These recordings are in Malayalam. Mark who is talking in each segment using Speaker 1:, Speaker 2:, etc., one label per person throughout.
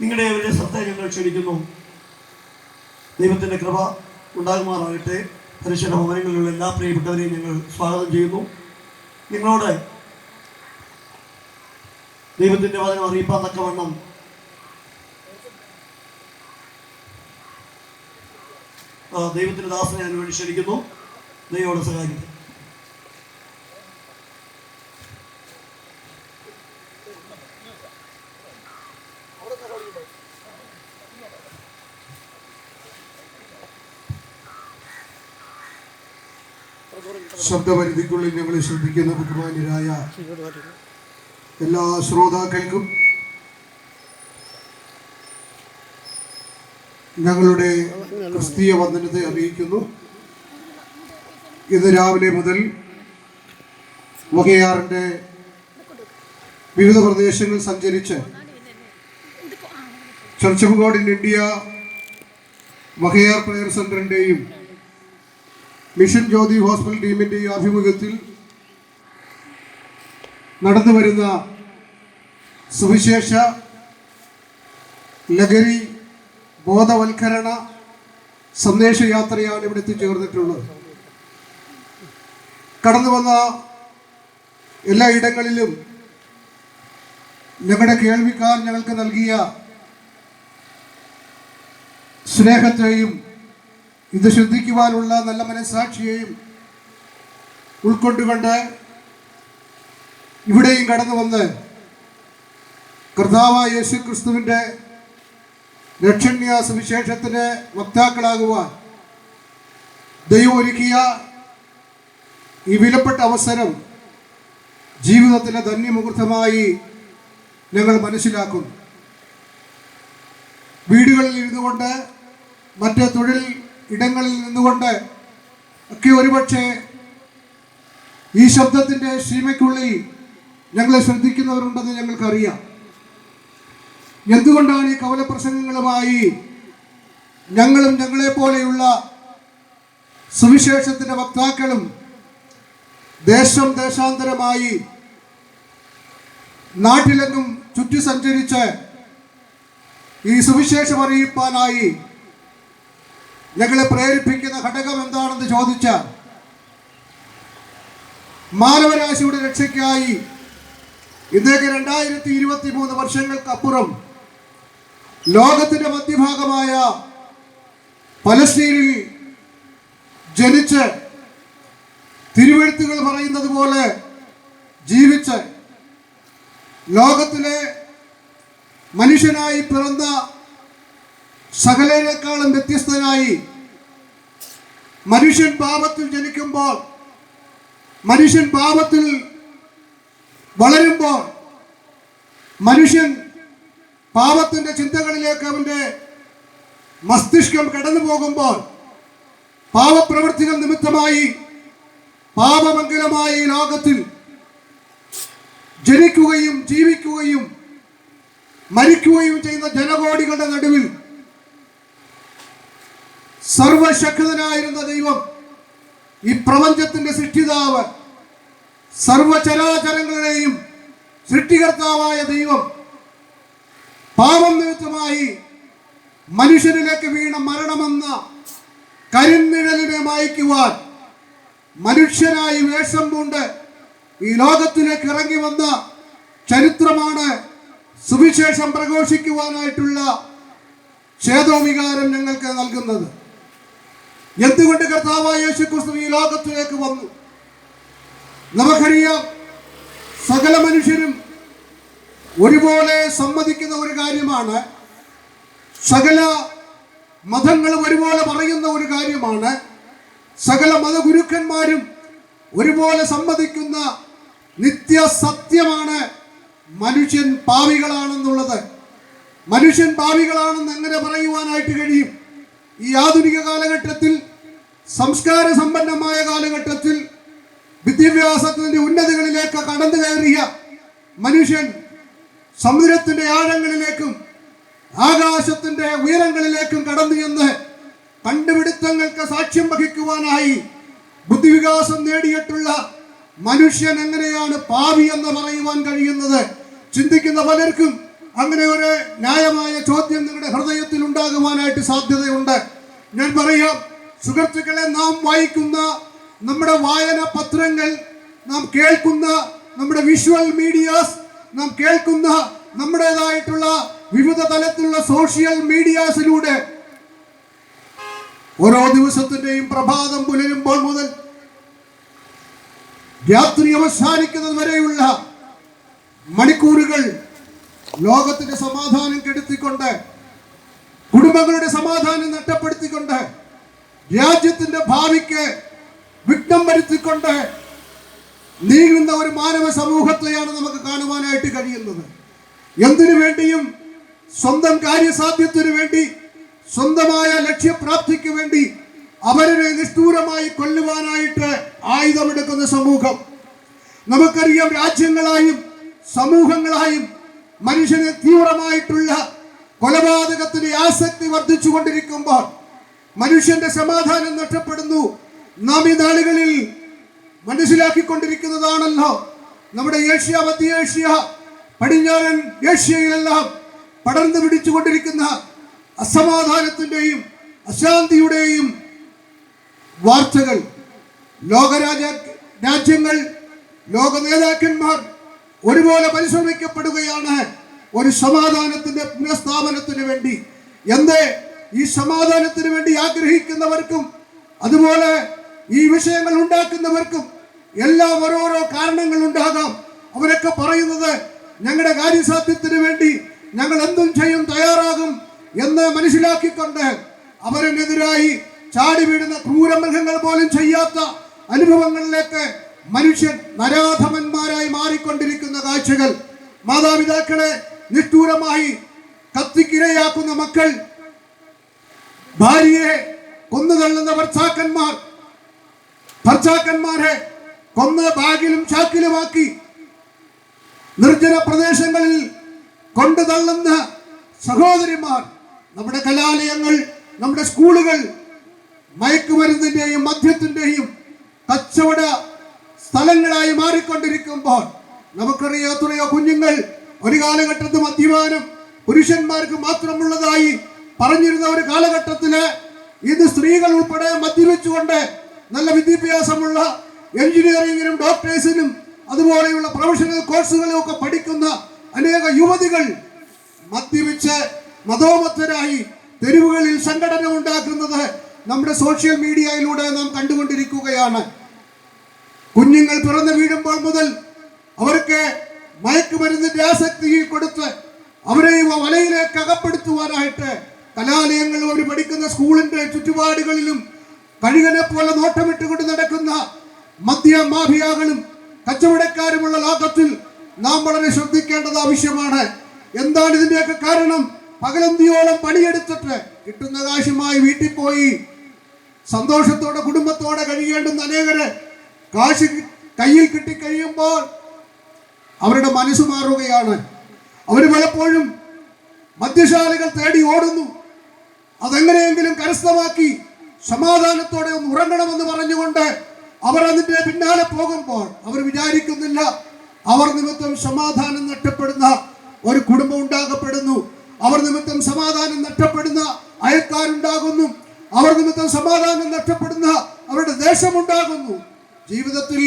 Speaker 1: നിങ്ങളുടെ അവരുടെ ശ്രദ്ധ ഞങ്ങൾ ക്ഷണിക്കുന്നു. ദൈവത്തിന്റെ കൃപ ഉണ്ടാകുമാറാകട്ടെ. പരിശുദ്ധ ഭവനങ്ങളിലുള്ള എല്ലാ പ്രിയപ്പെട്ടവരെയും ഞങ്ങൾ സ്വാഗതം ചെയ്യുന്നു. നിങ്ങളോട് ദൈവത്തിന്റെ വചനം അറിയിപ്പാൻ തക്കവണ്ണം ദൈവത്തിന്റെ ദാസനെ ഞാൻ വേണ്ടി ക്ഷണിക്കുന്നു. ദൈവോട് സഹായിക്കട്ടെ.
Speaker 2: ശബ്ദപരിധിക്കുള്ളിൽ ഞങ്ങളെ ശ്രദ്ധിക്കുന്ന ബഹുമാന്യരായ എല്ലാ ശ്രോതാക്കൾക്കും ഞങ്ങളുടെ ക്രിസ്തീയ വന്ദനത്തെ അറിയിക്കുന്നു. ഇന്ന് രാവിലെ മുതൽ വകയാറിന്റെ വിവിധ പ്രദേശങ്ങൾ സഞ്ചരിച്ച് church of God in India Vakayar prayer സെന്ററിന്റെയും mission Jyothi hospital ടീമിന്റെയും ആഭിമുഖ്യത്തിൽ നടന്നു വരുന്ന സുവിശേഷ ലഹരി ബോധവൽക്കരണ സന്ദേശയാത്രയാണ് ഇവിടെ എത്തിച്ചേർന്നിട്ടുള്ളത്. കടന്നു വന്ന എല്ലാ ഇടങ്ങളിലും ഞങ്ങളുടെ കേൾവിക്കാർ ഞങ്ങൾക്ക് നൽകിയ സ്നേഹത്തെയും ഇത് ശ്രദ്ധിക്കുവാനുള്ള നല്ല മനസ്സാക്ഷിയെയും ഉൾക്കൊണ്ടുകൊണ്ട് ഇവിടെയും കടന്നു വന്ന് കർത്താവായ യേശു ക്രിസ്തുവിന്റെ ലക്ഷണ്യ സുവിശേഷത്തിന് വക്താക്കളാകുവാൻ ദൈവം ഒരുക്കിയ ഈ വിലപ്പെട്ട അവസരം ജീവിതത്തിലെ ധന്യമുഹൂർത്തമായി ഞങ്ങൾ മനസ്സിലാക്കുന്നു. വീടുകളിൽ ഇരുന്നുകൊണ്ട് മറ്റ് തൊഴിൽ ഇടങ്ങളിൽ നിന്നുകൊണ്ട് ഒക്കെ ഒരുപക്ഷെ ഈ ശബ്ദത്തിന്റെ സീമയ്ക്കുള്ളിൽ ഞങ്ങളെ ശ്രദ്ധിക്കുന്നവരുണ്ടെന്ന് ഞങ്ങൾക്കറിയാം. എന്തുകൊണ്ടാണ് ഈ കവല പ്രസംഗങ്ങളുമായി ഞങ്ങളും ഞങ്ങളെ പോലെയുള്ള സുവിശേഷത്തിന്റെ വക്താക്കളും ദേശം ദേശാന്തരമായി നാട്ടിലെങ്ങും ചുറ്റി സഞ്ചരിച്ച് ഈ സുവിശേഷം അറിയിപ്പാനായി ഞങ്ങളെ പ്രേരിപ്പിക്കുന്ന ഘടകം എന്താണെന്ന് ചോദിച്ചാൽ മാനവരാശിയുടെ രക്ഷയ്ക്കായി ഇന്നേക്ക് രണ്ടായിരത്തി ഇരുപത്തി മൂന്ന് വർഷങ്ങൾക്കപ്പുറം ലോകത്തിന്റെ മധ്യഭാഗമായ പലസ്തീനിൽ ജനിച്ച് തിരുവെഴുത്തുകൾ പറയുന്നത് പോലെ ജീവിച്ച് ലോകത്തിലെ മനുഷ്യനായി പിറന്ന സകലരെക്കാളും വ്യത്യസ്തനായി മനുഷ്യൻ പാപത്തിൽ ജനിക്കുമ്പോൾ മനുഷ്യൻ പാപത്തിൽ വളരുമ്പോൾ മനുഷ്യൻ പാപത്തിന്റെ ചിന്തകളിലേക്ക് അവന്റെ മസ്തിഷ്കം കടന്നു പോകുമ്പോൾ പാപപ്രവൃത്തികൾ നിമിത്തമായി പാപമംഗലമായ ലോകത്തിൽ ജനിക്കുകയും ജീവിക്കുകയും മരിക്കുകയും ചെയ്യുന്ന ജനകോടികളുടെ നടുവിൽ സർവശക്തനായിരുന്ന ദൈവം ഈ പ്രപഞ്ചത്തിന്റെ സൃഷ്ടിതാവ് സർവചരാചരങ്ങളുടെയും സൃഷ്ടികർത്താവായ ദൈവം പാപം നിമിത്തമായി മനുഷ്യനിലേക്ക് വീണ മരണമെന്ന കരിനിഴലിനെ മായ്ക്കുവാൻ മനുഷ്യനായി വേഷം പൂണ്ട് ഈ ലോകത്തിലേക്ക് ഇറങ്ങി വന്ന ചരിത്രമാണ് സുവിശേഷം പ്രഘോഷിക്കുവാനായിട്ടുള്ള ഛേദോവികാരം ഞങ്ങൾക്ക് നൽകുന്നത്. എന്തുകൊണ്ട് കർത്താവായ യേശു ക്രിസ്തു ഈ ലോകത്തിലേക്ക് വന്നു? നമുക്കറിയാം സകല മനുഷ്യരും ഒരുപോലെ സമ്മതിക്കുന്ന ഒരു കാര്യമാണ്. സകല മതങ്ങളും ഒരുപോലെ പറയുന്ന ഒരു കാര്യമാണ്. സകല മതഗുരുക്കന്മാരും ഒരുപോലെ സമ്മതിക്കുന്ന നിത്യസത്യമാണ് മനുഷ്യൻ പാവികളാണെന്നുള്ളത്. മനുഷ്യൻ പാവികളാണെന്ന് എങ്ങനെ പറയുവാനായിട്ട് കഴിയും? ഈ ആധുനിക കാലഘട്ടത്തിൽ സംസ്കാര സമ്പന്നമായ കാലഘട്ടത്തിൽ വിദ്യാഭ്യാസത്തിന്റെ ഉന്നതികളിലേക്ക് കടന്നു കയറിയ മനുഷ്യൻ സമുദ്രത്തിന്റെ ആഴങ്ങളിലേക്കും ആകാശത്തിന്റെ ഉയരങ്ങളിലേക്കും കടന്നു ചെന്ന് കണ്ടുപിടുത്തങ്ങൾക്ക് സാക്ഷ്യം വഹിക്കുവാനായി ബുദ്ധിവികാസം നേടിയിട്ടുള്ള മനുഷ്യൻ എങ്ങനെയാണ് പാവി എന്ന് പറയുവാൻ കഴിയുന്നത്? ചിന്തിക്കുന്ന പലർക്കും അങ്ങനെ ഒരു ന്യായമായ ചോദ്യം നിങ്ങളുടെ ഹൃദയത്തിൽ ഉണ്ടാകുവാനായിട്ട് സാധ്യതയുണ്ട്. ഞാൻ പറയാം സുഹൃത്തുക്കളെ നാം വായിക്കുന്ന നമ്മുടെ വായന പത്രങ്ങൾ നാം കേൾക്കുന്ന നമ്മുടെ വിഷ്വൽ മീഡിയാസ് നാം കേൾക്കുന്ന നമ്മുടേതായിട്ടുള്ള വിവിധ തലത്തിലുള്ള സോഷ്യൽ മീഡിയാസിലൂടെ ഓരോ ദിവസത്തിന്റെയും പ്രഭാതം പുലരുമ്പോൾ മുതൽ രാത്രി അവസാനിക്കുന്നത് വരെയുള്ള മണിക്കൂറുകൾ ലോകത്തിന്റെ സമാധാനം കെടുത്തിക്കൊണ്ട് കുടുംബങ്ങളുടെ സമാധാനം നഷ്ടപ്പെടുത്തിക്കൊണ്ട് രാജ്യത്തിന്റെ ഭാവിക്ക് വിഘ്നം വരുത്തിക്കൊണ്ട് നീങ്ങുന്ന ഒരു മാനവ സമൂഹത്തെയാണ് നമുക്ക് കാണുവാനായിട്ട് കഴിയുന്നത്. എന്തിനു വേണ്ടിയും സ്വന്തം കാര്യസാധ്യത്തിനു വേണ്ടി സ്വന്തമായ ലക്ഷ്യപ്രാപ്തിക്ക് വേണ്ടി അവരെ നിഷ്ഠൂരമായി കൊല്ലുവാനായിട്ട് ആയുധമെടുക്കുന്ന സമൂഹം. നമുക്കറിയാം രാജ്യങ്ങളായും സമൂഹങ്ങളായും മനുഷ്യന് തീവ്രമായിട്ടുള്ള കൊലപാതകത്തിന് ആസക്തി വർദ്ധിച്ചു കൊണ്ടിരിക്കുമ്പോൾ മനുഷ്യന്റെ സമാധാനം നഷ്ടപ്പെടുന്നു. നാം ഈ നാളുകളിൽ മനസ്സിലാക്കിക്കൊണ്ടിരിക്കുന്നതാണല്ലോ. നമ്മുടെ ഏഷ്യ മധ്യേഷ്യ പടിഞ്ഞാറൻ ഏഷ്യയിലെല്ലാം പടർന്നു പിടിച്ചുകൊണ്ടിരിക്കുന്ന അസമാധാനത്തിന്റെയും അശാന്തിയുടെയും വാർത്തകൾ. ലോകരാജ രാജ്യങ്ങൾ ലോക നേതാക്കന്മാർ ഒരുപോലെ പരിശ്രമിക്കപ്പെടുകയാണ് ഒരു സമാധാനത്തിന്റെ പുനഃസ്ഥാപനത്തിന് വേണ്ടി. എന്ത്? ഈ സമാധാനത്തിന് വേണ്ടി ആഗ്രഹിക്കുന്നവർക്കും അതുപോലെ ഈ വിഷയങ്ങൾ ഉണ്ടാക്കുന്നവർക്കും എല്ലാം ഓരോരോ കാരണങ്ങൾ ഉണ്ടാകാം. അവരൊക്കെ പറയുന്നത് ഞങ്ങളുടെ കാര്യസാധ്യത്തിന് വേണ്ടി ഞങ്ങൾ എന്തും ചെയ്യും തയ്യാറാകും എന്ന് മനസ്സിലാക്കിക്കൊണ്ട് അവരനെതിരായി ചാടി വീഴുന്ന ക്രൂരമൃഗങ്ങൾ പോലും ചെയ്യാത്ത അനുഭവങ്ങളിലേക്ക് മനുഷ്യൻ നരാധമന്മാരായി മാറിക്കൊണ്ടിരിക്കുന്ന കാഴ്ചകൾ മാതാപിതാക്കളെ നിഷ്ഠൂരമായി കത്തിക്കിരയാക്കുന്ന മക്കൾ ഭാര്യയെ കൊന്നുതള്ളുന്ന ഭർത്താക്കന്മാർ ഭർത്താക്കന്മാരെ കൊന്ന് ബാഗിലും ചാക്കിലുമാക്കി നിർജന പ്രദേശങ്ങളിൽ കൊണ്ടു തള്ളുന്ന സഹോദരിമാർ. നമ്മുടെ കലാലയങ്ങൾ നമ്മുടെ സ്കൂളുകൾ മയക്കുമരുന്നിന്റെയും മദ്യത്തിന്റെയും കച്ചവട സ്ഥലങ്ങളായി മാറിക്കൊണ്ടിരിക്കുമ്പോൾ നമുക്കറിയാം എത്രയോ കുഞ്ഞുങ്ങൾ ഒരു കാലഘട്ടത്തിൽ മദ്യപാനം പുരുഷന്മാർക്ക് മാത്രമുള്ളതായി പറഞ്ഞിരുന്ന ഒരു കാലഘട്ടത്തിൽ ഇത് സ്ത്രീകൾ ഉൾപ്പെടെ മദ്യപിച്ചുകൊണ്ട് നല്ല വിദ്യാഭ്യാസമുള്ള എഞ്ചിനീയറിംഗിനും ഡോക്ടേഴ്സിനും അതുപോലെയുള്ള പ്രൊഫഷണൽ കോഴ്സുകളും ഒക്കെ പഠിക്കുന്ന അനേക യുവതികൾ മദ്യപിച്ച് മതോമത്തരായി തെരുവുകളിൽ സംഘടന ഉണ്ടാക്കുന്നത് നമ്മുടെ സോഷ്യൽ മീഡിയയിലൂടെ നാം കണ്ടുകൊണ്ടിരിക്കുകയാണ്. കുഞ്ഞുങ്ങൾ പിറന്നു വീഴുമ്പോൾ മുതൽ അവർക്ക് മയക്കുമരുന്നിന്റെ ആസക്തിയിൽ കൊടുത്ത് അവരെ വലയിലേക്ക് അകപ്പെടുത്തുവാനായിട്ട് കലാലയങ്ങളും അവർ പഠിക്കുന്ന സ്കൂളിന്റെ ചുറ്റുപാടുകളിലും കഴുകനെ പോലെ നോട്ടമിട്ടുകൊണ്ട് നടക്കുന്ന മദ്യ മാഫിയാകളും കച്ചവടക്കാരുമുള്ള ലോകത്തിൽ നാം വളരെ ശ്രദ്ധിക്കേണ്ടത് ആവശ്യമാണ്. എന്താണ് ഇതിന്റെയൊക്കെ കാരണം? പകലന്തിയോളം പണിയെടുത്തിട്ട് കിട്ടുന്ന കാശുമായി വീട്ടിൽ പോയി സന്തോഷത്തോടെ കുടുംബത്തോടെ കഴിയേണ്ടുന്ന അനേകര് കാശ് കയ്യിൽ കിട്ടിക്കഴിയുമ്പോൾ അവരുടെ മനസ്സ് മാറുകയാണ്. അവർ പലപ്പോഴും മദ്യശാലകൾ തേടി ഓടുന്നു. അതെങ്ങനെയെങ്കിലും കരസ്ഥമാക്കി സമാധാനത്തോടെ ഒന്ന് ഉറങ്ങണമെന്ന് പറഞ്ഞുകൊണ്ട് അവർ അതിന്റെ പിന്നാലെ പോകുമ്പോൾ അവർ വിചാരിക്കുന്നില്ല അവർ നിമിത്തം സമാധാനം നഷ്ടപ്പെടുന്ന ഒരു കുടുംബം ഉണ്ടാകപ്പെടുന്നു. അവർ നിമിത്തം സമാധാനം നഷ്ടപ്പെടുന്ന അയൽക്കാരുണ്ടാകുന്നു. അവർ നിമിത്തം സമാധാനം നഷ്ടപ്പെടുന്ന അവരുടെ ദേശമുണ്ടാകുന്നു ജീവിതത്തിൽ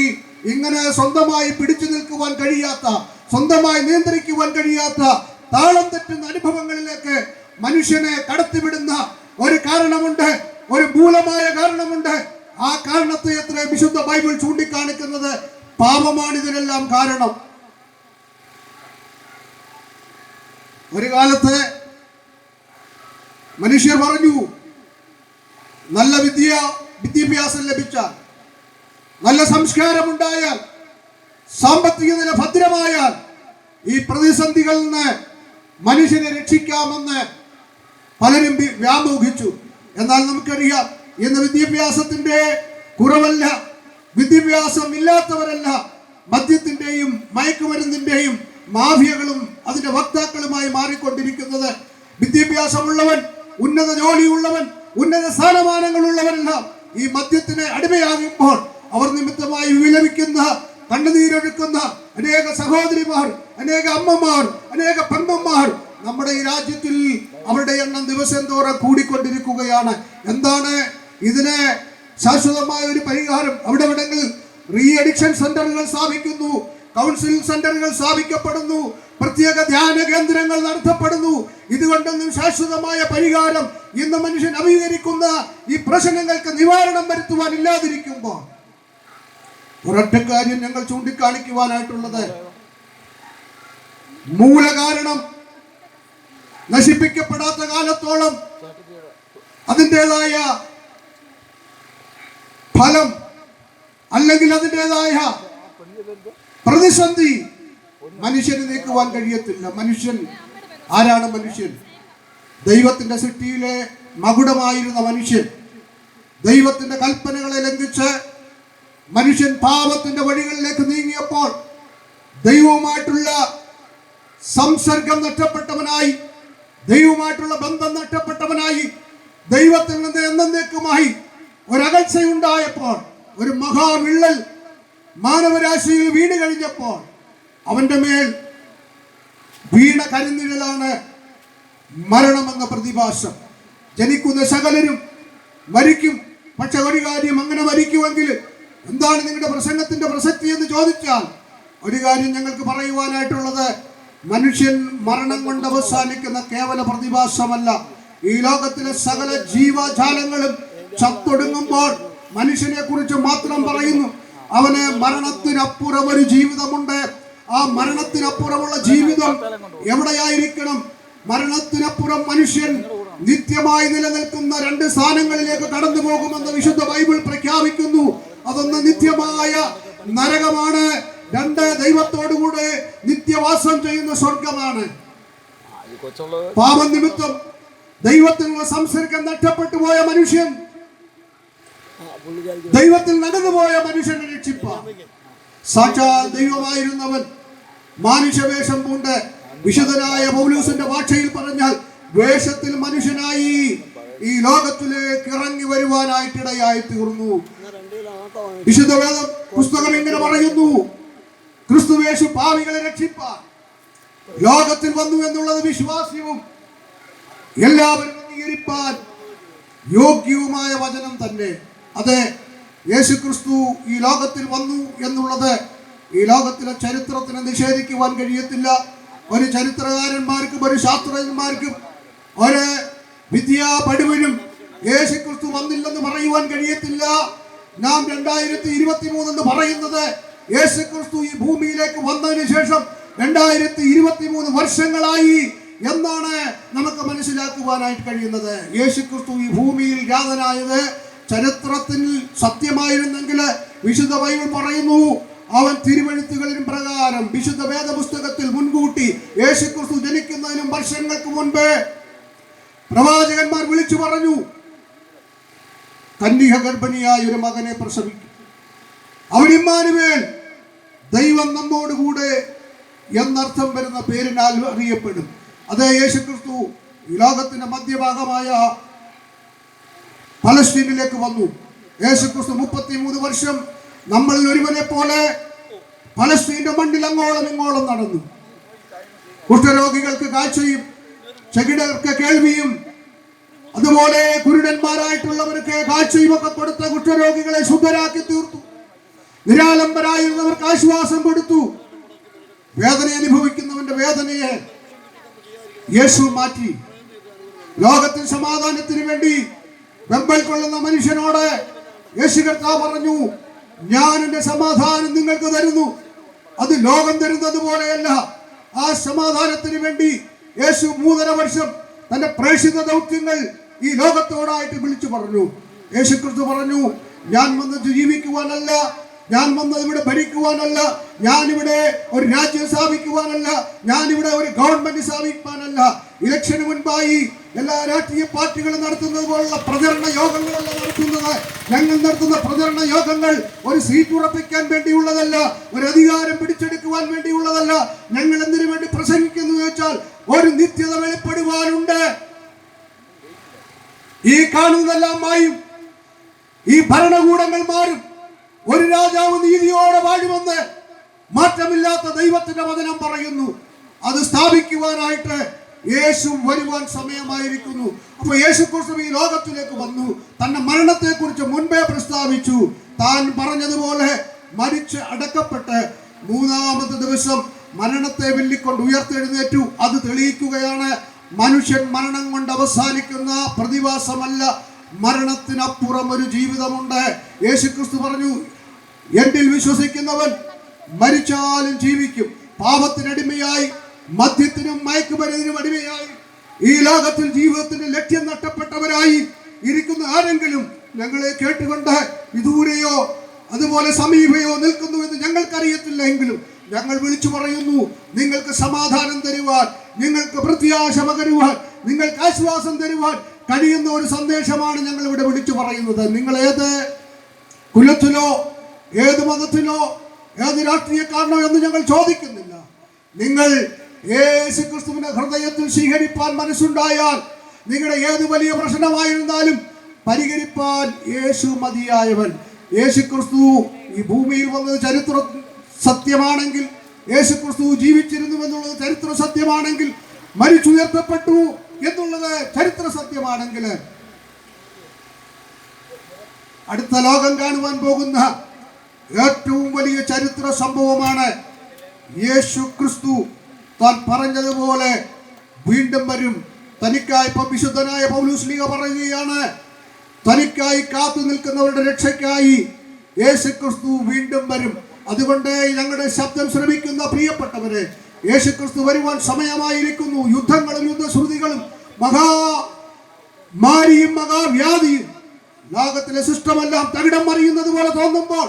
Speaker 2: ഇങ്ങനെ സ്വന്തമായി പിടിച്ചു നിൽക്കുവാൻ കഴിയാത്ത സ്വന്തമായി നിയന്ത്രിക്കുവാൻ കഴിയാത്ത താളം തെറ്റുന്ന അനുഭവങ്ങളിലേക്ക് മനുഷ്യനെ കടത്തിവിടുന്ന ഒരു കാരണമുണ്ട് ഒരു മൂലമായ കാരണമുണ്ട്. ആ കാരണത്തെ എത്ര വിശുദ്ധ ബൈബിൾ ചൂണ്ടിക്കാണിക്കുന്നത് പാപമാണ് ഇതിനെല്ലാം കാരണം. ഒരു കാലത്ത് മനുഷ്യർ പറഞ്ഞു നല്ല വിദ്യ വിദ്യാഭ്യാസം ലഭിച്ചാൽ നല്ല സംസ്കാരമുണ്ടായാൽ സാമ്പത്തിക നില ഭദ്രമായാൽ ഈ പ്രതിസന്ധികളിൽ നിന്ന് മനുഷ്യനെ രക്ഷിക്കാമെന്ന് പലരും വ്യാമോഹിച്ചു. എന്നാൽ നമുക്കറിയാം ഇന്ന് വിദ്യാഭ്യാസത്തിന്റെ കുറവല്ല വിദ്യാഭ്യാസം ഇല്ലാത്തവരല്ല മദ്യത്തിന്റെയും മയക്കുമരുന്നിന്റെയും മാഫിയകളും അതിന്റെ വക്താക്കളുമായി മാറിക്കൊണ്ടിരിക്കുന്നത്. വിദ്യാഭ്യാസമുള്ളവൻ ഉന്നത ജോലിയുള്ളവൻ ഉന്നത സ്ഥാനമാനങ്ങളുള്ളവരെല്ലാം ഈ മദ്യത്തിന് അടിമയാകുമ്പോൾ അവർ നിമിത്തമായി വിലപിക്കുന്ന കണ്ണുനീരൊഴുക്കുന്ന അനേക സഹോദരിമാർ അനേക അമ്മമാർ അനേക പെൺമ്മമാർ നമ്മുടെ ഈ രാജ്യത്തിൽ അവരുടെ എണ്ണം ദിവസം തോറും കൂടിക്കൊണ്ടിരിക്കുകയാണ്. എന്താണ്? ഇതിന് ശാശ്വതമായ ഒരു പരിഹാരം അവിടെ എവിടെങ്കിൽ റീ അഡിക്ഷൻ സെന്ററുകൾ സ്ഥാപിക്കുന്നു കൗൺസിലിംഗ് സെന്ററുകൾ സ്ഥാപിക്കപ്പെടുന്നു പ്രത്യേക ധ്യാന കേന്ദ്രങ്ങൾ നടത്തപ്പെടുന്നു. ഇതുകൊണ്ടൊന്നും ശാശ്വതമായ പരിഹാരം ഇന്ന് മനുഷ്യൻ അഭീകരിക്കുന്ന ഈ പ്രശ്നങ്ങൾക്ക് നിവാരണം വരുത്തുവാൻ ഇല്ലാതിരിക്കുമ്പോൾ ഒരൊറ്റ കാര്യം ഞങ്ങൾ ചൂണ്ടിക്കാണിക്കുവാനായിട്ടുള്ളത്. മൂലകാരണം നശിപ്പിക്കപ്പെടാത്ത കാലത്തോളം അതിന്റെതായ ഫലം അല്ലെങ്കിൽ അതിന്റെതായ പ്രതിസന്ധി മനുഷ്യന് നീക്കുവാൻ കഴിയത്തില്ല. മനുഷ്യൻ ആരാണ് മനുഷ്യൻ? ദൈവത്തിന്റെ സൃഷ്ടിയിലെ മകുടമായിരുന്ന മനുഷ്യൻ. ദൈവത്തിന്റെ കൽപ്പനകളെ ലംഘിച്ച് മനുഷ്യൻ പാപത്തിന്റെ വഴികളിലേക്ക് നീങ്ങിയപ്പോൾ ദൈവവുമായിട്ടുള്ള സംസർഗം നഷ്ടപ്പെട്ടവനായി ദൈവവുമായിട്ടുള്ള ബന്ധം നഷ്ടപ്പെട്ടവനായി ദൈവത്തിൽ നിന്ന് എന്നേക്കുമായി ഒരകൽച്ചയുണ്ടായപ്പോൾ ഒരു മഹാവിള്ളൽ മാനവരാശിയിൽ വീണ് കഴിഞ്ഞപ്പോൾ അവന്റെ മേൽ വീണ കരിനിഴലാണ് മരണമെന്ന പ്രതിഭാസം. ജനിക്കുന്ന സകലരും മരിക്കും പക്ഷെ ഒരു കാര്യം അങ്ങനെ മരിക്കുമെങ്കിൽ എന്താണ് നിങ്ങളുടെ പ്രസംഗത്തിന്റെ പ്രസക്തി എന്ന് ചോദിച്ചാൽ ഒരു കാര്യം ഞങ്ങൾക്ക് പറയുവാനായിട്ടുള്ളത് മനുഷ്യൻ മരണം കൊണ്ട് അവസാനിക്കുന്ന കേവല പ്രതിഭാസമല്ല. ഈ ലോകത്തിലെ സകല ജീവജാലങ്ങളും ചത്തൊടുങ്ങുമ്പോൾ മനുഷ്യനെ കുറിച്ച് മാത്രം പറയുന്നു. അവന് മരണത്തിനപ്പുറം ഒരു ജീവിതമുണ്ട്. ആ മരണത്തിനപ്പുറമുള്ള ജീവിതം എവിടെയായിരിക്കണം? മരണത്തിനപ്പുറം മനുഷ്യൻ നിത്യമായി നിലനിൽക്കുന്ന രണ്ട് സ്ഥാനങ്ങളിലേക്ക് കടന്നു പോകുമെന്ന് വിശുദ്ധ ബൈബിൾ പ്രഖ്യാപിക്കുന്നു. അതൊന്ന് നിത്യമായ നരകമാണ്. രണ്ട് ദൈവത്തോടുകൂടെ നിത്യവാസം ചെയ്യുന്ന സ്വർഗമാണ്. പാപം നിമിത്തം ദൈവത്തിനുള്ള സംസർഗം നഷ്ടപ്പെട്ടു പോയ മനുഷ്യൻ. ദൈവത്തിൽ നടന്നുപോയ മനുഷ്യനെ രക്ഷിപ്പ. സാക്ഷാൽ ദൈവമായിരുന്നവൻ മാനുഷവേഷം പൂണ്ട് വിശുദ്ധനായ പൗലൂസിന്റെ ഭാഷയിൽ പറഞ്ഞാൽ വേഷത്തിൽ മനുഷ്യനായി ഈ ലോകത്തിലേക്ക് ഇറങ്ങി വരുവാനായിട്ടിടയായി തീർന്നു. വിശുദ്ധ വേദം പുസ്തകം ഇങ്ങനെ പറയുന്നു. ക്രിസ്തുവേശു പാവികളെ രക്ഷിപ്പാൻ ലോകത്തിൽ വന്നു എന്നുള്ളത് വിശ്വാസ്യവും എല്ലാവരും അംഗീകരിപ്പാൻ യോഗ്യവുമായ വചനം തന്നെ. അതെ യേശു ക്രിസ്തു ഈ ലോകത്തിൽ വന്നു എന്നുള്ളത് ഈ ലോകത്തിലെ ചരിത്രത്തിന് നിഷേധിക്കുവാൻ കഴിയത്തില്ല. ഒരു ചരിത്രകാരന്മാർക്കും ഒരു ശാസ്ത്രജ്ഞന്മാർക്കും ഒരു വിദ്യാ പഠിവനും യേശു ക്രിസ്തു വന്നില്ലെന്ന് പറയുവാൻ കഴിയത്തില്ല. നാം രണ്ടായിരത്തി ഇരുപത്തി മൂന്ന് എന്ന് പറയുന്നത് യേശു ക്രിസ്തു ഈ ഭൂമിയിലേക്ക് വന്നതിന് ശേഷം രണ്ടായിരത്തി ഇരുപത്തി മൂന്ന് വർഷങ്ങളായി എന്നാണ് നമുക്ക് മനസ്സിലാക്കുവാനായിട്ട് കഴിയുന്നത്. യേശു ക്രിസ്തു ഈ ഭൂമിയിൽ രാതനായത് ചരിത്രത്തിൽ സത്യമായിരുന്നെങ്കിൽ വിശുദ്ധ ബൈബിൾ പറയുന്നു അവൻ തിരുവഴുത്തുകളിലും പ്രകാരം വിശുദ്ധ വേദപുസ്തകത്തിൽ മുൻകൂട്ടി യേശു ക്രിസ്തു ജനിക്കുന്നതിനും വർഷങ്ങൾക്ക് മുൻപ് പ്രവാചകന്മാർ വിളിച്ചു പറഞ്ഞു കന്യക ഗർഭിണിയായ ഒരു മകനെ പ്രസവിക്കും. അവരിമാനുവേൽ ദൈവം നമ്മോടുകൂടെ എന്നർത്ഥം വരുന്ന പേരിനാൽ അറിയപ്പെടും. അതേ യേശു ക്രിസ്തു ലോകത്തിന്റെ മധ്യഭാഗമായ പലസ്തീനിലേക്ക് വന്നു. യേശു ക്രിസ്തു മുപ്പത്തിമൂന്ന് വർഷം നമ്മളിൽ ഒരുവനെ പോലെ പലസ്തീന്റെ മണ്ണിൽ അങ്ങോളം ഇങ്ങോളം നടന്നു. കുഷ്ഠരോഗികൾക്ക് കാഴ്ചയും ചെകിടർക്ക് കേൾവിയും അതുപോലെ കുരുടന്മാരായിട്ടുള്ളവർക്ക് കാഴ്ചയുമൊക്കെ കൊടുത്ത കുഷ്ഠരോഗികളെ ശുദ്ധരാക്കി തീർത്തു. നിരാലംബരായിരുന്നവർക്ക് ആശ്വാസം കൊടുത്തു. വേദന അനുഭവിക്കുന്നവന്റെ വേദനയെ യേശു മാറ്റി. ലോകത്തിൽ സമാധാനത്തിന് വേണ്ടി വെമ്പൽ കൊള്ളുന്ന മനുഷ്യനോട് യേശു കർത്താവ് പറഞ്ഞു ഞാൻ എന്റെ സമാധാനം നിങ്ങൾക്ക് തരുന്നു. അത് ലോകം തരുന്നത് പോലെയല്ല. ആ സമാധാനത്തിന് വേണ്ടി യേശു മൂന്നര വർഷം തന്റെ പ്രേക്ഷിത ദൗത്യങ്ങൾ ഈ ലോകത്തോടായിട്ട് വിളിച്ചു പറഞ്ഞു. യേശു ക്രിസ്തു പറഞ്ഞു ഞാൻ വന്നത് ജീവിക്കുവാനല്ല ഞാൻ വന്നത് ഇവിടെ ഭരിക്കുവാനല്ല ഞാനിവിടെ ഒരു രാജ്യം സ്ഥാപിക്കുവാനല്ല ഞാനിവിടെ ഒരു ഗവൺമെന്റ് സ്ഥാപിക്കാനല്ല ഇലക്ഷന് മുൻപായി എല്ലാ രാഷ്ട്രീയ പാർട്ടികളും നടത്തുന്നത് പോലുള്ള പ്രചരണ യോഗങ്ങളല്ല നടത്തുന്നത്. ഞങ്ങൾ നടത്തുന്ന പ്രചരണ യോഗങ്ങൾ ഒരു സീറ്റ് ഉറപ്പിക്കാൻ വേണ്ടിയുള്ളതല്ല ഒരു അധികാരം പിടിച്ചെടുക്കുവാൻ വേണ്ടിയുള്ളതല്ല. ഞങ്ങൾ എന്തിനു വേണ്ടി പ്രസംഗിക്കുന്നു ചോദിച്ചാൽ ഒരു നിത്യത വെളിപ്പെടുവാനുണ്ട്. ഈ കാണുന്നതെല്ലാം മായും. ഈ ഭരണകൂടങ്ങൾ മാറും. ഒരു രാജാവ് നീതിയോടെ വാഴുമെന്ന് മാറ്റമില്ലാത്ത ദൈവത്തിന്റെ വചനം പറയുന്നു. അത് സ്ഥാപിക്കുവാനായിട്ട് യേശു വരുവാൻ സമയമായിരിക്കുന്നു. അപ്പൊ യേശു ക്രിസ്തു ഈ ലോകത്തിലേക്ക് വന്നു. തന്റെ മരണത്തെ കുറിച്ച് മുൻപേ പ്രസ്താവിച്ചു. താൻ പറഞ്ഞതുപോലെ മരിച്ച് അടക്കപ്പെട്ട് മൂന്നാമത്തെ ദിവസം മരണത്തെ വെല്ലിക്കൊണ്ട് ഉയർത്തെഴുന്നേറ്റു. അത് തെളിയിക്കുകയാണ്. മനുഷ്യൻ മരണം കൊണ്ട് അവസാനിക്കുന്ന പ്രതിഭാസമല്ല മരണത്തിനപ്പുറം ഒരു ജീവിതമുണ്ട്. യേശുക്രിസ്തു പറഞ്ഞു എന്നിൽ വിശ്വസിക്കുന്നവൻ മരിച്ചാലും ജീവിക്കും. പാപത്തിനടിമയായി മദ്യത്തിനും മയക്കുമരുന്നിനും അടിമയായി ഈ ലോകത്തിൽ ജീവിതത്തിന്റെ ലക്ഷ്യം നഷ്ടപ്പെട്ടവരായി ഇരിക്കുന്ന ആരെങ്കിലും ഞങ്ങളെ കേട്ടുകൊണ്ട് വിദൂരെയോ അതുപോലെ സമീപയോ നിൽക്കുന്നു എന്ന് ഞങ്ങൾക്കറിയത്തില്ല എങ്കിലും ഞങ്ങൾ വിളിച്ചു പറയുന്നു നിങ്ങൾക്ക് സമാധാനം തരുവാൻ നിങ്ങൾക്ക് പ്രത്യാശ പകരുവാൻ നിങ്ങൾക്ക് ആശ്വാസം തരുവാൻ കഴിയുന്ന ഒരു സന്ദേശമാണ് ഞങ്ങൾ ഇവിടെ വിളിച്ചു പറയുന്നത്. നിങ്ങൾ ഏത് കുലത്തിലോ ഏത് മതത്തിലോ ഏത് രാഷ്ട്രീയക്കാരനോ എന്ന് ഞങ്ങൾ ചോദിക്കുന്നില്ല. നിങ്ങൾ യേശു ക്രിസ്തുവിന്റെ ഹൃദയത്തിൽ സ്വീകരിപ്പാൻ മനസ്സുണ്ടായാൽ നിങ്ങളുടെ ഏത് വലിയ പ്രശ്നമായിരുന്നാലും പരിഹരിപ്പാൻ യേശു മതിയായവൻ. യേശു ക്രിസ്തു ഈ ഭൂമിയിൽ വന്നത് ചരിത്ര സത്യമാണെങ്കിൽ യേശു ക്രിസ്തു ജീവിച്ചിരുന്നു എന്നുള്ളത് ചരിത്ര സത്യമാണെങ്കിൽ മരിച്ചുയർത്തപ്പെട്ടു എന്നുള്ളത് ചരിത്ര സത്യമാണെങ്കിൽ അടുത്ത ലോകം കാണുവാൻ പോകുന്ന ഏറ്റവും വലിയ ചരിത്ര സംഭവമാണ് യേശു ക്രിസ്തു താൻ പറഞ്ഞതുപോലെ വീണ്ടും വരും. തനിക്കായി ഇപ്പം വിശുദ്ധനായ പൗലൂസ്ലിക പറയുകയാണ് തനിക്കായി കാത്തു നിൽക്കുന്നവരുടെ രക്ഷയ്ക്കായി യേശു ക്രിസ്തു വീണ്ടും വരും. അതുകൊണ്ട് ഞങ്ങളുടെ ശബ്ദം ശ്രമിക്കുന്ന പ്രിയപ്പെട്ടവരെ യേശുക്രിസ്തു വരുവാൻ സമയമായിരിക്കുന്നു. യുദ്ധങ്ങളും യുദ്ധശ്രുതികളും മഹാ മാരിയും മഹാവ്യാധിയും ലോകത്തിലെ സിസ്റ്റമെല്ലാം തകിടം മറിയുന്നത് പോലെ തോന്നുമ്പോൾ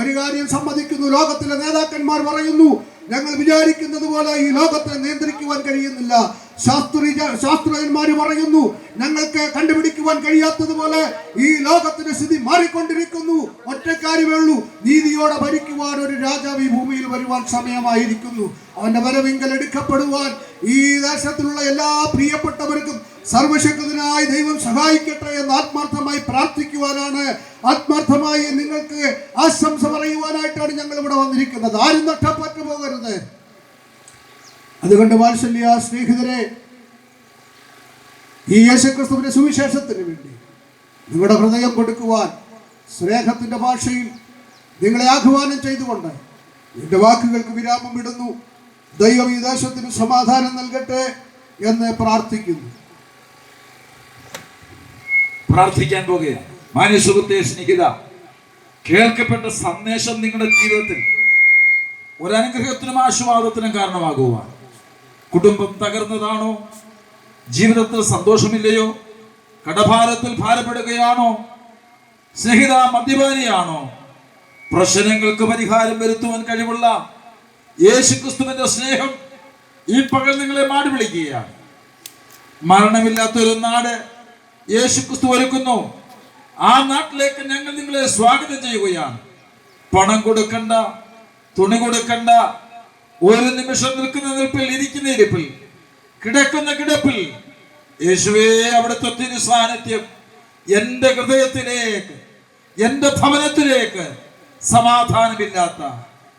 Speaker 2: ഒരു കാര്യം സമ്മതിക്കുന്നു. ലോകത്തിലെ നേതാക്കന്മാർ പറയുന്നു ഞങ്ങൾ വിചാരിക്കുന്നത് പോലെ ഈ ലോകത്തെ നിയന്ത്രിക്കുവാൻ കഴിയുന്നില്ല. ശാസ്ത്രീയ ശാസ്ത്രജ്ഞന്മാർ പറയുന്നു ഞങ്ങൾക്ക് കണ്ടുപിടിക്കുവാൻ കഴിയാത്തതുപോലെ ഈ ലോകത്തിന്റെ സ്ഥിതി മാറിക്കൊണ്ടിരിക്കുന്നു. ഒറ്റ കാര്യമേ ഉള്ളൂ. നീതിയോടെ ഭരിക്കുവാൻ ഒരു രാജാവ് ഈ ഭൂമിയിൽ വരുവാൻ സമയമായിരിക്കുന്നു. അവന്റെ വരവിങ്കൽ എടുക്കപ്പെടുവാൻ ഈ ദേശത്തിലുള്ള എല്ലാ പ്രിയപ്പെട്ടവർക്കും സർവശക്തനായി ദൈവം സഹായിക്കട്ടെ എന്ന് ആത്മാർത്ഥമായി പ്രാർത്ഥിക്കുവാനാണ്. ആത്മാർത്ഥമായി നിങ്ങൾക്ക് ആശംസ പറയുവാനായിട്ടാണ് ഞങ്ങൾ ഇവിടെ വന്നിരിക്കുന്നത്. ആരും നഷ്ടപ്പെട്ടു പോകരുത്. അതുകൊണ്ട് വാത്സല്യ സ്നേഹിതരെ ഈ യേശുക്രിസ്തുവിന്റെ സുവിശേഷത്തിന് വേണ്ടി നിങ്ങളുടെ ഹൃദയം കൊടുക്കുവാൻ സ്നേഹത്തിന്റെ ഭാഷയിൽ നിങ്ങളെ ആഹ്വാനം ചെയ്തുകൊണ്ട് എന്റെ വാക്കുകൾക്ക് വിരാമം ഇടുന്നു. ദൈവം ഈ ദേശത്തിന് സമാധാനം നൽകട്ടെ എന്ന് പ്രാർത്ഥിക്കുന്നു.
Speaker 3: പ്രാർത്ഥിക്കാൻ പോകുകയാണ്. മാനുസുഖത്തെ സ്നേഹിത കേൾക്കപ്പെട്ട സന്ദേശം നിങ്ങളുടെ ജീവിതത്തിൽ ഒരനുഗ്രഹത്തിനും ആശീർവാദത്തിനും കാരണമാകുവാൻ. കുടുംബം തകർന്നതാണോ? ജീവിതത്തിൽ സന്തോഷമില്ലയോ? കടഭാരത്തിൽ ഭാരപ്പെടുകയാണോ? സ്നേഹിത മദ്യപാനിയാണോ? പ്രശ്നങ്ങൾക്ക് പരിഹാരം വരുത്തുവാൻ കഴിവുള്ള യേശുക്രിസ്തുവിന്റെ സ്നേഹം ഈ പകൽ നിങ്ങളെ മാടി വിളിക്കുകയാണ്. മരണമില്ലാത്തൊരു നാട് യേശുക്രിസ്തു ഒരുക്കുന്നു. ആ നാട്ടിലേക്ക് ഞങ്ങൾ നിങ്ങളെ സ്വാഗതം ചെയ്യുകയാണ്. പണം കൊടുക്കണ്ട തുണി കൊടുക്കണ്ട ഒരു നിമിഷം നിൽക്കുന്ന നിൽപ്പിൽ ഇരിക്കുന്ന ഇരിപ്പിൽ കിടക്കുന്ന കിടപ്പിൽ യേശുവേ അവിടുത്തെ തിരു സാന്നിധ്യം. എന്റെ ഹൃദയത്തിലേക്ക് എന്റെ ഭവനത്തിലേക്ക് സമാധാനമില്ലാത്ത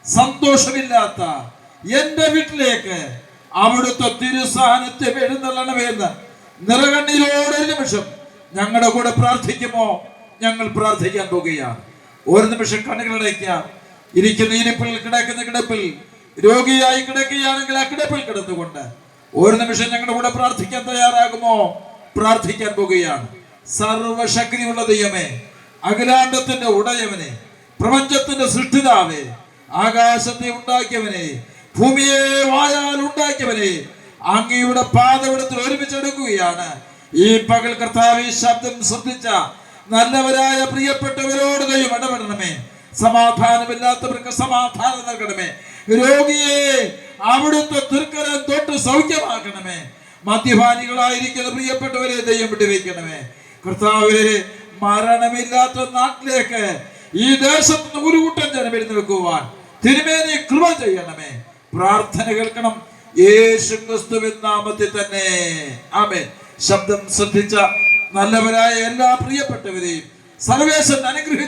Speaker 3: സന്തോഷമില്ലാത്ത എന്റെ വീട്ടിലേക്ക് അവിടുത്തെ തിരുസാന്നിധ്യം എഴുന്നള്ളണമെന്ന് നിറകണ്ണിലോടെ നിമിഷം ഞങ്ങളുടെ കൂടെ പ്രാർത്ഥിക്കുമോ? ഞങ്ങൾ പ്രാർത്ഥിക്കാൻ പോകുകയാണ്. ഒരു നിമിഷം കണ്ണുകളടയ്ക്കാം ഇരിക്കുന്ന ഇരിപ്പിൽ കിടക്കുന്ന കിടപ്പിൽ രോഗിയായി കിടക്കുകയാണെങ്കിൽ ആ കിടപ്പിൽ കിടന്നുകൊണ്ട് ഒരു നിമിഷം ഞങ്ങളുടെ കൂടെ പ്രാർത്ഥിക്കാൻ തയ്യാറാകുമോ? പ്രാർത്ഥിക്കാൻ പോകുകയാണ്. സർവശക്തിയുള്ള ദൈവമേ അഖിലാണ്ടത്തിന്റെ ഉടയവനെ പ്രപഞ്ചത്തിന്റെ സൃഷ്ടിതാവേ ആകാശത്തെ ഉണ്ടാക്കിയവനെ ഭൂമിയെ വായാൽ ഉണ്ടാക്കിയവനെ അങ്ങയുടെ പാതവിടത്തിൽ ഒരുമിച്ചെടുക്കുകയാണ് ഈ പകൽ കർത്താവ് ശബ്ദം ശ്രദ്ധിച്ച നല്ലവരായ പ്രിയപ്പെട്ടവരോട് ദൈവം ഇടപെടണമേ. സമാധാനമില്ലാത്തവർക്ക് സമാധാനം നൽകണമേ. രോഗിയെ അവിടുത്തെ തൃക്കരം തൊട്ട് സൗഖ്യമാക്കണമേ. മദ്യപാനികളായിരിക്കുന്ന പ്രിയപ്പെട്ടവരെ ദൈവം വിട്ടുവയ്ക്കണമേ കർത്താവേ മരണമില്ലാത്ത നാട്ടിലേക്ക് ഈ ദേശത്ത് ഒരു കൂട്ടം ജനം എഴുന്നേൽക്കുവാൻ തിരുമേനി കൃപ ചെയ്യണമേ. പ്രാർത്ഥന കേൾക്കണം. യേശു നാമത്തിൽ തന്നെ. ആമേ ശബ്ദം ശ്രദ്ധിച്ച നല്ലവരായ എല്ലാ പ്രിയപ്പെട്ടവരെയും സർവേശ്വരൻ അനുഗ്രഹിച്ചു